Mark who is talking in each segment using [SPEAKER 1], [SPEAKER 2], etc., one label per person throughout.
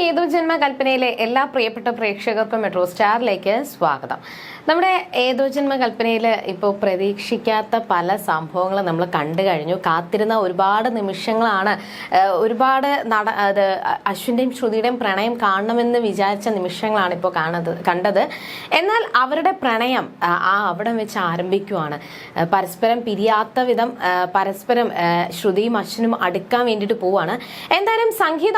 [SPEAKER 1] ഏതോ ജന്മ കൽപ്പനയിലെ എല്ലാ പ്രിയപ്പെട്ട പ്രേക്ഷകർക്കും മെട്രോ സ്റ്റാറിലേക്ക് സ്വാഗതം. നമ്മുടെ ഏതോ ജന്മ കൽപ്പനയിൽ ഇപ്പോൾ പ്രതീക്ഷിക്കാത്ത പല സംഭവങ്ങളും നമ്മൾ കണ്ടു കഴിഞ്ഞു. കാത്തിരുന്ന ഒരുപാട് നിമിഷങ്ങളാണ് ഒരുപാട് നട അത് അശ്വിന്റെയും ശ്രുതിയുടെയും പ്രണയം കാണണമെന്ന് വിചാരിച്ച നിമിഷങ്ങളാണ് ഇപ്പോൾ കാണത് കണ്ടത്. എന്നാൽ അവരുടെ പ്രണയം ആ, അവിടം വെച്ച് ആരംഭിക്കുവാണ്. പരസ്പരം പിരിയാത്ത വിധം പരസ്പരം ശ്രുതിയും അശ്വിനും അടുക്കാൻ വേണ്ടിയിട്ട് പോവുകയാണ് എന്തായാലും സംഗീത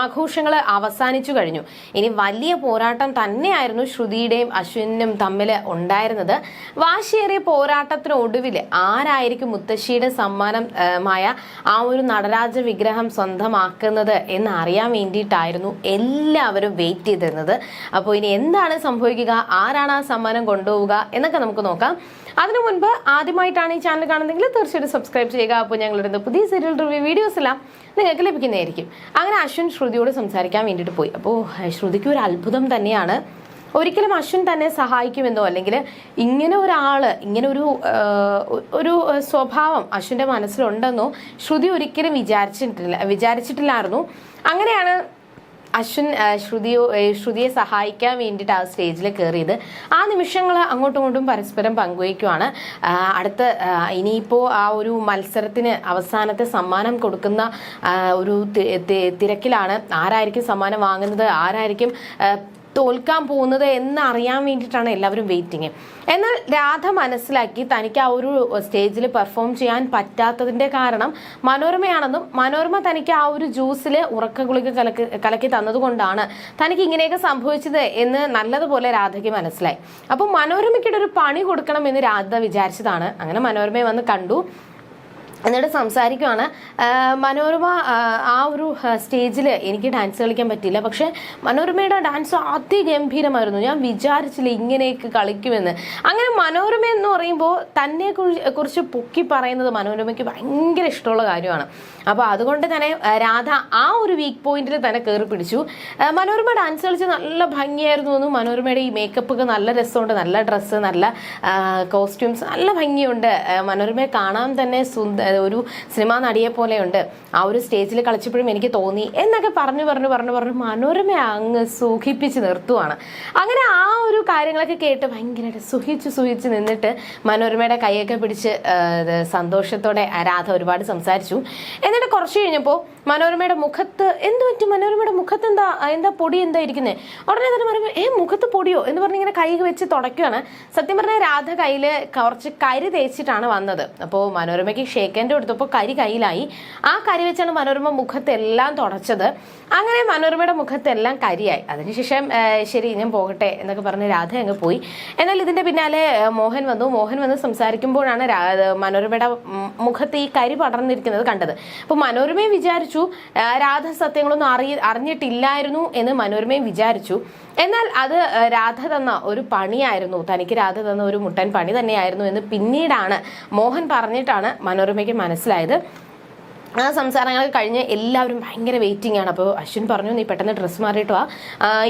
[SPEAKER 1] ആഘോഷങ്ങൾ അവസാനിച്ചു കഴിഞ്ഞു. ഇനി വലിയ പോരാട്ടം തന്നെയായിരുന്നു ശ്രുതിയുടെയും അശ്വിനും തമ്മിൽ ഉണ്ടായിരുന്നത്. വാശിയേറിയ പോരാട്ടത്തിനൊടുവിൽ ആരായിരിക്കും മുത്തശ്ശിയുടെ സമ്മാനമായ ആ ഒരു നടരാജ വിഗ്രഹം സ്വന്തമാക്കുന്നത് എന്ന് അറിയാൻ വേണ്ടിയിട്ടായിരുന്നു എല്ലാവരും വെയിറ്റ് ചെയ്തിരുന്നത്. അപ്പോൾ ഇനി എന്താണ് സംഭവിക്കുക? ആരാണ് ആ സമ്മാനം കൊണ്ടുപോവുക എന്നൊക്കെ നമുക്ക് നോക്കാം. അതിനു മുൻപ് ആദ്യമായിട്ടാണ് ഈ ചാനൽ കാണുന്നതെങ്കിൽ തീർച്ചയായിട്ടും സബ്സ്ക്രൈബ് ചെയ്യുക. അപ്പോൾ ഞങ്ങളുടെ പുതിയ സീരിയൽ റിവ്യൂ വീഡിയോസ് എല്ലാം നിങ്ങൾക്ക് ലഭിക്കുന്നതായിരിക്കും. അങ്ങനെ അശ്വിൻ ശ്രുതിയോട് സംസാരിക്കാൻ വേണ്ടിയിട്ട് പോയി. അപ്പോൾ ശ്രുതിക്ക് ഒരു അത്ഭുതം തന്നെയാണ്. ഒരിക്കലും അശ്വിൻ തന്നെ സഹായിക്കുമെന്നോ അല്ലെങ്കിൽ ഇങ്ങനെ ഒരാൾ ഇങ്ങനെ ഒരു ഒരു സ്വഭാവം അശ്വിന്റെ മനസ്സിലുണ്ടെന്നോ ശ്രുതി ഒരിക്കലും വിചാരിച്ചിട്ടില്ല വിചാരിച്ചിട്ടില്ലായിരുന്നു. അങ്ങനെയാണ് അശ്വിൻ ശ്രുതിയോ ശ്രുതിയെ സഹായിക്കാൻ വേണ്ടിയിട്ട് ആ സ്റ്റേജിൽ കയറിയത് ആ നിമിഷങ്ങൾ അങ്ങോട്ടും ഇങ്ങോട്ടും പരസ്പരം പങ്കുവയ്ക്കുവാണ്. അടുത്ത ഇനിയിപ്പോൾ ആ ഒരു മത്സരത്തിന് അവസാനത്തെ സമ്മാനം കൊടുക്കുന്ന ഒരു തിരക്കിലാണ്. ആരായിരിക്കും സമ്മാനം വാങ്ങുന്നത്? ആരായിരിക്കും തോൽക്കാൻ പോകുന്നത് എന്ന് അറിയാൻ വേണ്ടിയിട്ടാണ് എല്ലാവരും വെയിറ്റിങ് എന്നാൽ രാധ മനസ്സിലാക്കി തനിക്ക് ആ ഒരു സ്റ്റേജിൽ പെർഫോം ചെയ്യാൻ പറ്റാത്തതിന്റെ കാരണം മനോരമയാണെന്നും മനോരമ തനിക്ക് ആ ഒരു ജ്യൂസിൽ ഉറക്ക ഗുളിക കലക്കി കലക്കി തന്നതുകൊണ്ടാണ് തനിക്ക് ഇങ്ങനെയൊക്കെ സംഭവിച്ചത് എന്ന് നല്ലതുപോലെ രാധയ്ക്ക് മനസ്സിലായി. അപ്പോൾ മനോരമയ്ക്കിടെ ഒരു പണി കൊടുക്കണം എന്ന് രാധ വിചാരിച്ചതാണ്. അങ്ങനെ മനോരമയെ വന്ന് കണ്ടു. എന്നിട്ട് സംസാരിക്കുവാണ്. മനോരമ ആ, ഒരു സ്റ്റേജിൽ എനിക്ക് ഡാൻസ് കളിക്കാൻ പറ്റിയില്ല. പക്ഷേ മനോരമയുടെ ഡാൻസ് അതിഗംഭീരമായിരുന്നു. ഞാൻ വിചാരിച്ചില്ല ഇങ്ങനെയൊക്കെ കളിക്കുമെന്ന്. അങ്ങനെ മനോരമ എന്ന് പറയുമ്പോൾ തന്നെ കുറിച്ച് പൊക്കി പറയുന്നത് മനോരമയ്ക്ക് ഭയങ്കര ഇഷ്ടമുള്ള കാര്യമാണ്. അപ്പോൾ അതുകൊണ്ട് തന്നെ രാധ ആ ഒരു വീക്ക് പോയിന്റിൽ തന്നെ കയറി പിടിച്ചു. മനോരമ ഡാൻസ് കളിച്ച് നല്ല ഭംഗിയായിരുന്നു എന്നും മനോരമയുടെ ഈ മേക്കപ്പ് ഒക്കെ നല്ല രസമുണ്ട്. നല്ല ഡ്രസ്സ് നല്ല കോസ്റ്റ്യൂംസ് നല്ല ഭംഗിയുണ്ട്. മനോരമയെ കാണാൻ തന്നെ സുന്ദ ഒരു സിനിമാ നടിയെ പോലെയുണ്ട്. ആ ഒരു സ്റ്റേജിൽ കളിച്ചപ്പോഴും എനിക്ക് തോന്നി. എന്നൊക്കെ പറഞ്ഞു പറഞ്ഞു പറഞ്ഞു പറഞ്ഞു മനോരമ അങ്ങ് സുഖിപ്പിച്ച് നിർത്തുവാണ്. അങ്ങനെ ആ ഒരു കാര്യങ്ങളൊക്കെ കേട്ട് ഭയങ്കരമായിട്ട് സുഖിച്ച് സുഖിച്ച് നിന്നിട്ട് മനോരമയുടെ കൈയൊക്കെ പിടിച്ച് സന്തോഷത്തോടെ രാധ ഒരുപാട് സംസാരിച്ചു. എന്നിട്ട് കുറച്ച് കഴിഞ്ഞപ്പോൾ മനോരമയുടെ മുഖത്ത് എന്ത് പറ്റും? മനോരമയുടെ മുഖത്ത് എന്താ എന്താ പൊടി എന്താ ഇരിക്കുന്നത് ഉടനെ തന്നെ പറയുമ്പോൾ ഏ മുഖത്ത് പൊടിയോ? എന്ന് പറഞ്ഞ് ഇങ്ങനെ കൈ വെച്ച് തുടയ്ക്കുകയാണ് സത്യം പറഞ്ഞാൽ രാധ കയ്യിൽ കുറച്ച് കരി തേച്ചിട്ടാണ് വന്നത്. അപ്പോൾ മനോരമയ്ക്ക് ഷേക്കന്റെ കൊടുത്തപ്പോൾ കരി കയ്യിലായി. ആ കരി വെച്ചാണ് മനോരമ മുഖത്തെല്ലാം തുടച്ചത്. അങ്ങനെ മനോരമയുടെ മുഖത്തെല്ലാം കരിയായി. അതിനുശേഷം ശരി ഞാൻ പോകട്ടെ എന്നൊക്കെ പറഞ്ഞ് രാധ അങ്ങ് പോയി. എന്നാൽ ഇതിന്റെ പിന്നാലെ മോഹൻ വന്നു. മോഹൻ വന്ന് സംസാരിക്കുമ്പോഴാണ് മനോരമയുടെ മുഖത്ത് ഈ കരി പടർന്നിരിക്കുന്നത് കണ്ടത്. അപ്പോൾ മനോരമയെ വിചാരിച്ചു ആ, രാധ സത്യങ്ങളൊന്നും അറിയ അറിഞ്ഞിട്ടില്ലായിരുന്നു എന്ന് മനോരമയും വിചാരിച്ചു. എന്നാൽ അത് രാധ തന്ന ഒരു പണിയായിരുന്നു. തനിക്ക് രാധ തന്ന ഒരു മുട്ടൻ പണി തന്നെയായിരുന്നു എന്ന് പിന്നീടാണ് മോഹൻ പറഞ്ഞിട്ടാണ് മനോരമയ്ക്ക് മനസ്സിലായത്. ആ സംസാരങ്ങൾ കഴിഞ്ഞ് എല്ലാവരും ഭയങ്കര വെയിറ്റിംഗ് ആണ്. അപ്പോൾ അശ്വിൻ പറഞ്ഞു നീ പെട്ടെന്ന് ഡ്രസ്സ് മാറിയിട്ട് വാ.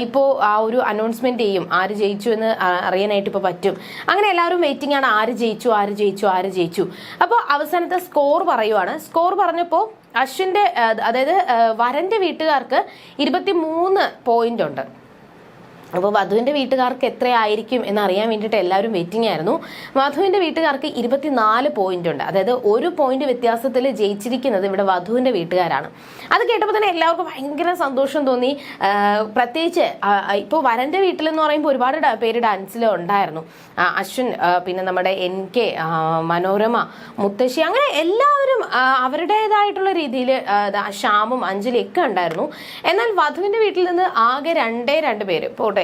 [SPEAKER 1] ഇപ്പോൾ ആ ഒരു അനൗൺസ്മെന്റ് ചെയ്യും. ആര് ജയിച്ചു എന്ന് അറിയാനായിട്ട് ഇപ്പോൾ പറ്റും. അങ്ങനെ എല്ലാവരും വെയിറ്റിംഗ് ആണ്. ആര് ജയിച്ചു ആര് ജയിച്ചു ആര് ജയിച്ചു. അപ്പോൾ അവസാനത്തെ സ്കോർ പറയുവാണ്. സ്കോർ പറഞ്ഞപ്പോൾ അശ്വിന്റെ ആ, അതായത് വരന്റെ വീട്ടുകാർക്ക് ഇരുപത്തി മൂന്ന് പോയിന്റ് ഉണ്ട് അപ്പോൾ വധുവിന്റെ വീട്ടുകാർക്ക് എത്രയായിരിക്കും എന്നറിയാൻ വേണ്ടിയിട്ട് എല്ലാവരും വെയിറ്റിംഗ് ആയിരുന്നു. വധുവിന്റെ വീട്ടുകാർക്ക് ഇരുപത്തിനാല് പോയിന്റ് ഉണ്ട്. അതായത് ഒരു പോയിന്റ് വ്യത്യാസത്തിൽ ജയിച്ചിരിക്കുന്നത് ഇവിടെ വധുവിന്റെ വീട്ടുകാരാണ്. അത് കേട്ടപ്പോൾ തന്നെ എല്ലാവർക്കും ഭയങ്കര സന്തോഷം തോന്നി. പ്രത്യേകിച്ച് ഇപ്പോൾ വരന്റെ വീട്ടിലെന്ന് പറയുമ്പോൾ ഒരുപാട് പേര് ഡാൻസിൽ ഉണ്ടായിരുന്നു. അശ്വിൻ പിന്നെ നമ്മുടെ എൻ കെ മനോരമ മുത്തശ്ശി അങ്ങനെ എല്ലാവരും അവരുടേതായിട്ടുള്ള രീതിയിൽ ശ്യാമും അഞ്ജലി ഒക്കെ ഉണ്ടായിരുന്നു. എന്നാൽ വധുവിന്റെ വീട്ടിൽ നിന്ന് ആകെ രണ്ടേ രണ്ട് പേര്. പോട്ടെ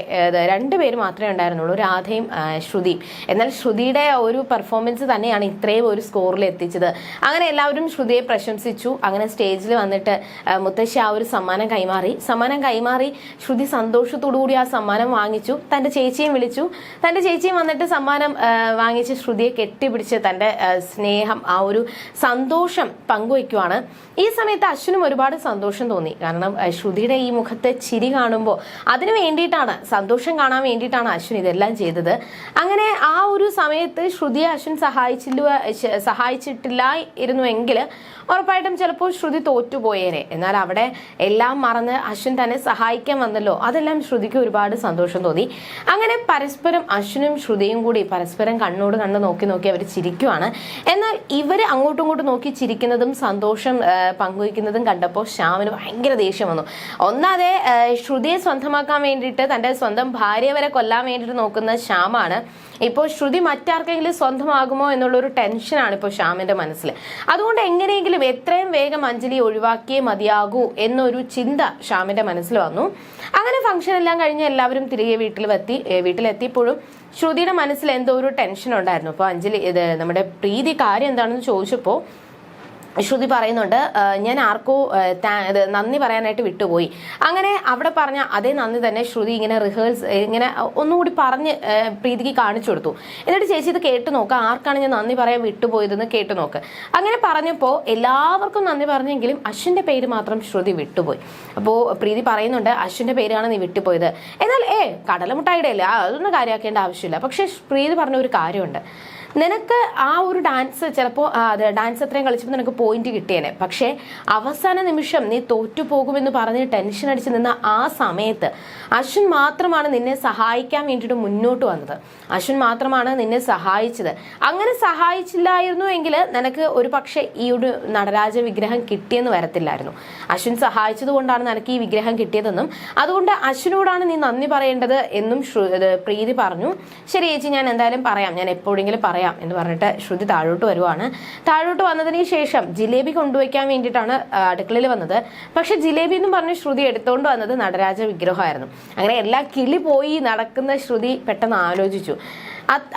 [SPEAKER 1] രണ്ട് പേര് മാത്രമേ ഉണ്ടായിരുന്നുള്ളൂ. രാധയും ശ്രുതി ശ്രുതിയും. എന്നാൽ ശ്രുതിയുടെ ഒരു പെർഫോമൻസ് തന്നെയാണ് ഇത്രയും ഒരു സ്കോറിൽ എത്തിച്ചത്. അങ്ങനെ എല്ലാവരും ശ്രുതിയെ പ്രശംസിച്ചു. അങ്ങനെ സ്റ്റേജിൽ വന്നിട്ട് മുത്തശ്ശി ആ ഒരു സമ്മാനം കൈമാറി. സമ്മാനം കൈമാറി ശ്രുതി സന്തോഷത്തോടു കൂടി ആ സമ്മാനം വാങ്ങിച്ചു. തന്റെ ചേച്ചിയും വിളിച്ചു. തന്റെ ചേച്ചിയും വന്നിട്ട് സമ്മാനം വാങ്ങിച്ച് ശ്രുതിയെ കെട്ടിപ്പിടിച്ച് തന്റെ സ്നേഹം ആ ഒരു സന്തോഷം പങ്കുവയ്ക്കുവാണ്. ഈ സമയത്ത് അശ്വിനും ഒരുപാട് സന്തോഷം തോന്നി. കാരണം ശ്രുതിയുടെ ഈ മുഖത്തെ ചിരി കാണുമ്പോൾ അതിനു വേണ്ടിയിട്ടാണ് സന്തോഷം കാണാൻ വേണ്ടിയിട്ടാണ് അശ്വിൻ ഇതെല്ലാം ചെയ്തത്. അങ്ങനെ ആ ഒരു സമയത്ത് ശ്രുതിയെ അശ്വിൻ സഹായിച്ചില്ല സഹായിച്ചിട്ടില്ല ഇരുന്നുവെങ്കിൽ ഉറപ്പായിട്ടും ചിലപ്പോൾ ശ്രുതി തോറ്റുപോയേനെ. എന്നാൽ അവിടെ എല്ലാം മറന്ന് അശ്വിൻ തന്നെ സഹായിക്കാൻ വന്നല്ലോ. അതെല്ലാം ശ്രുതിക്ക് ഒരുപാട് സന്തോഷം തോന്നി. അങ്ങനെ പരസ്പരം അശ്വിനും ശ്രുതിയും കൂടി പരസ്പരം കണ്ണോട് കണ്ണ് നോക്കി നോക്കി അവർ ചിരിക്കുവാണ്. എന്നാൽ ഇവർ അങ്ങോട്ടും ഇങ്ങോട്ടും നോക്കി ചിരിക്കുന്നതും സന്തോഷം പങ്കുവയ്ക്കുന്നതും കണ്ടപ്പോൾ ശ്യാമിന് ഭയങ്കര ദേഷ്യം വന്നു. ഒന്നാതെ ശ്രുതിയെ സ്വന്തമാക്കാൻ വേണ്ടിയിട്ട് സ്വന്തം ഭാര്യ വരെ കൊല്ലാൻ വേണ്ടിയിട്ട് നോക്കുന്ന ശ്യാമാണ്. ഇപ്പോൾ ശ്രുതി മറ്റാർക്കെങ്കിലും സ്വന്തമാകുമോ എന്നുള്ളൊരു ടെൻഷനാണ് ഇപ്പോൾ ശ്യാമിന്റെ മനസ്സിൽ. അതുകൊണ്ട് എങ്ങനെയെങ്കിലും എത്രയും വേഗം അഞ്ജലി ഒഴിവാക്കിയേ മതിയാകൂ എന്നൊരു ചിന്ത ശ്യാമിന്റെ മനസ്സിൽ വന്നു. അങ്ങനെ ഫംഗ്ഷൻ എല്ലാം കഴിഞ്ഞ് എല്ലാവരും തിരികെ ഏ, വീട്ടിലെത്തിയപ്പോഴും ശ്രുതിയുടെ മനസ്സിൽ എന്തോ ഒരു ടെൻഷൻ ഉണ്ടായിരുന്നു. അപ്പോൾ അഞ്ജലി ഇത് നമ്മുടെ പ്രീതി കാര്യം എന്താണെന്ന് ചോദിച്ചപ്പോൾ ശ്രുതി പറയുന്നുണ്ട് ഞാൻ ആർക്കോ നന്ദി പറയാനായിട്ട് വിട്ടുപോയി. അങ്ങനെ അവിടെ പറഞ്ഞ അതേ നന്ദി തന്നെ ശ്രുതി ഇങ്ങനെ റിഹേഴ്സ് ഇങ്ങനെ ഒന്നുകൂടി പറഞ്ഞ് പ്രീതിക്ക് കാണിച്ചു കൊടുത്തു. എന്നിട്ട് ചേച്ചി ഇത് കേട്ട് നോക്കുക ആർക്കാണ് ഞാൻ നന്ദി പറയാൻ വിട്ടുപോയതെന്ന് കേട്ട് നോക്ക്. അങ്ങനെ പറഞ്ഞപ്പോൾ എല്ലാവർക്കും നന്ദി പറഞ്ഞെങ്കിലും അശ്വിന്റെ പേര് മാത്രം ശ്രുതി വിട്ടുപോയി. അപ്പോൾ പ്രീതി പറയുന്നുണ്ട് അശ്വിന്റെ പേരാണ് നീ വിട്ടുപോയത്. എന്നാൽ ഏ കടലമുട്ടായിടയല്ലേ അതൊന്നും കാര്യമാക്കേണ്ട ആവശ്യമില്ല. പക്ഷേ പ്രീതി പറഞ്ഞ ഒരു കാര്യമുണ്ട്. നിനക്ക് ആ ഒരു ഡാൻസ് ചിലപ്പോൾ ഡാൻസ് അത്രയും കളിച്ചപ്പോൾ നിനക്ക് പോയിന്റ് കിട്ടിയേനെ. പക്ഷേ അവസാന നിമിഷം നീ തോറ്റു പോകുമെന്ന് പറഞ്ഞ് ടെൻഷൻ അടിച്ച് നിന്ന ആ സമയത്ത് അശ്വിൻ മാത്രമാണ് നിന്നെ സഹായിക്കാൻ വേണ്ടിയിട്ട് മുന്നോട്ട് വന്നത്. അശ്വിൻ മാത്രമാണ് നിന്നെ സഹായിച്ചത്. അങ്ങനെ സഹായിച്ചില്ലായിരുന്നു എങ്കിൽ നിനക്ക് ഒരു പക്ഷേ ഈ ഒരു നടരാജ വിഗ്രഹം കിട്ടിയെന്ന് വരത്തില്ലായിരുന്നു. അശ്വിൻ സഹായിച്ചത് കൊണ്ടാണ് നിനക്ക് ഈ വിഗ്രഹം കിട്ടിയതെന്നും അതുകൊണ്ട് അശ്വിനോടാണ് നീ നന്ദി പറയേണ്ടത് എന്നും പ്രീതി പറഞ്ഞു. ശരി ചേച്ചി ഞാൻ എന്തായാലും പറയാം. ഞാൻ എപ്പോഴെങ്കിലും പറയാം. എന്ന് പറഞ്ഞിട്ട് ശ്രുതി താഴോട്ട് വരുവാണ്. താഴോട്ട് വന്നതിന് ശേഷം ജിലേബി കൊണ്ടുവയ്ക്കാൻ വേണ്ടിയിട്ടാണ് അടുക്കളയിൽ വന്നത്. പക്ഷെ ജിലേബി എന്ന് പറഞ്ഞ് ശ്രുതി എടുത്തുകൊണ്ട് വന്നത് നടരാജ വിഗ്രഹമായിരുന്നു. അങ്ങനെ എല്ലാ കിളി പോയി നടക്കുന്ന ശ്രുതി പെട്ടെന്ന് ആലോചിച്ചു.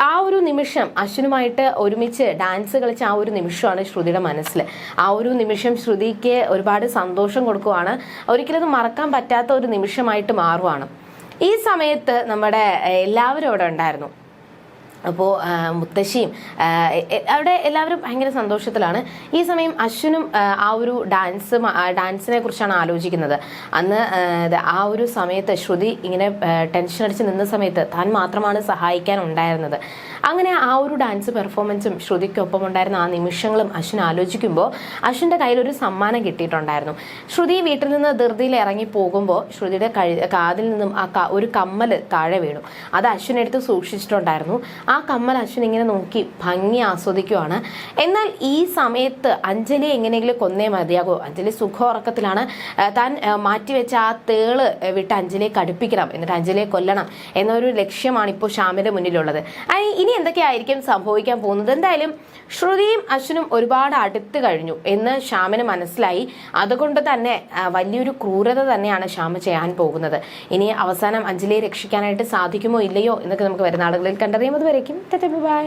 [SPEAKER 1] ആ ഒരു നിമിഷം അശ്വിനുമായിട്ട് ഒരുമിച്ച് ഡാൻസ് കളിച്ച ആ ഒരു നിമിഷമാണ് ശ്രുതിയുടെ മനസ്സിൽ. ആ ഒരു നിമിഷം ശ്രുതിക്ക് ഒരുപാട് സന്തോഷം കൊടുക്കുവാണ്. ഒരിക്കലും അത് മറക്കാൻ പറ്റാത്ത ഒരു നിമിഷമായിട്ട് മാറുവാണ്. ഈ സമയത്ത് നമ്മുടെ എല്ലാവരും അവിടെ ഉണ്ടായിരുന്നു. അപ്പോൾ മുത്തശ്ശിയും അവിടെ എല്ലാവരും ഭയങ്കര സന്തോഷത്തിലാണ്. ഈ സമയം അശ്വിനും ആ, ഒരു ഡാൻസ് ഡാൻസിനെ കുറിച്ചാണ് ആലോചിക്കുന്നത്. അന്ന് ആ, ഒരു സമയത്ത് ശ്രുതി ഇങ്ങനെ ടെൻഷൻ അടിച്ച് നിന്ന സമയത്ത് താൻ മാത്രമാണ് സഹായിക്കാൻ ഉണ്ടായിരുന്നത്. അങ്ങനെ ആ ഒരു ഡാൻസ് പെർഫോമൻസും ശ്രുതിക്കൊപ്പം ഉണ്ടായിരുന്ന ആ നിമിഷങ്ങളും അശ്വിൻ ആലോചിക്കുമ്പോൾ അശ്വിന്റെ കയ്യിൽ ഒരു സമ്മാനം കിട്ടിയിട്ടുണ്ടായിരുന്നു. ശ്രുതി വീട്ടിൽ നിന്ന് ധൃതിയിൽ ഇറങ്ങി പോകുമ്പോൾ ശ്രുതിയുടെ കാതിൽ നിന്നും ആ ഒരു കമ്മൽ താഴെ വീണു. അത് അശ്വിൻ എടുത്ത് സൂക്ഷിച്ചിട്ടുണ്ടായിരുന്നു. ആ കമ്മൽ അശ്വിൻ ഇങ്ങനെ നോക്കി ഭംഗി ആസ്വദിക്കുവാണ്. എന്നാൽ ഈ സമയത്ത് അഞ്ജലി എങ്ങനെയെങ്കിലും കൊന്നേ മതിയാകൂ. അഞ്ജലി സുഖ ഉറക്കത്തിലാണ് താൻ മാറ്റിവെച്ച ആ തേൾ വിട്ട് അഞ്ജലിയെ കടുപ്പിക്കണം. എന്നിട്ട് അഞ്ജലിയെ കൊല്ലണം എന്നൊരു ലക്ഷ്യമാണ് ഇപ്പോൾ ശ്യാമിന്റെ മുന്നിലുള്ളത്. ഇനി എന്തൊക്കെയായിരിക്കും സംഭവിക്കാൻ പോകുന്നത്? എന്തായാലും ശ്രുതിയും അശ്വിനും ഒരുപാട് അടുത്ത് കഴിഞ്ഞു എന്ന് ശ്യാമിന് മനസ്സിലായി. അതുകൊണ്ട് തന്നെ വലിയൊരു ക്രൂരത തന്നെയാണ് ശ്യാമ ചെയ്യാൻ പോകുന്നത്. ഇനി അവസാനം അഞ്ജലിയെ രക്ഷിക്കാനായിട്ട് സാധിക്കുമോ ഇല്ലയോ എന്നൊക്കെ നമുക്ക് വരുന്ന ആളുകളിൽ കണ്ടറിയാം. അതുവരേക്കും ബൈ.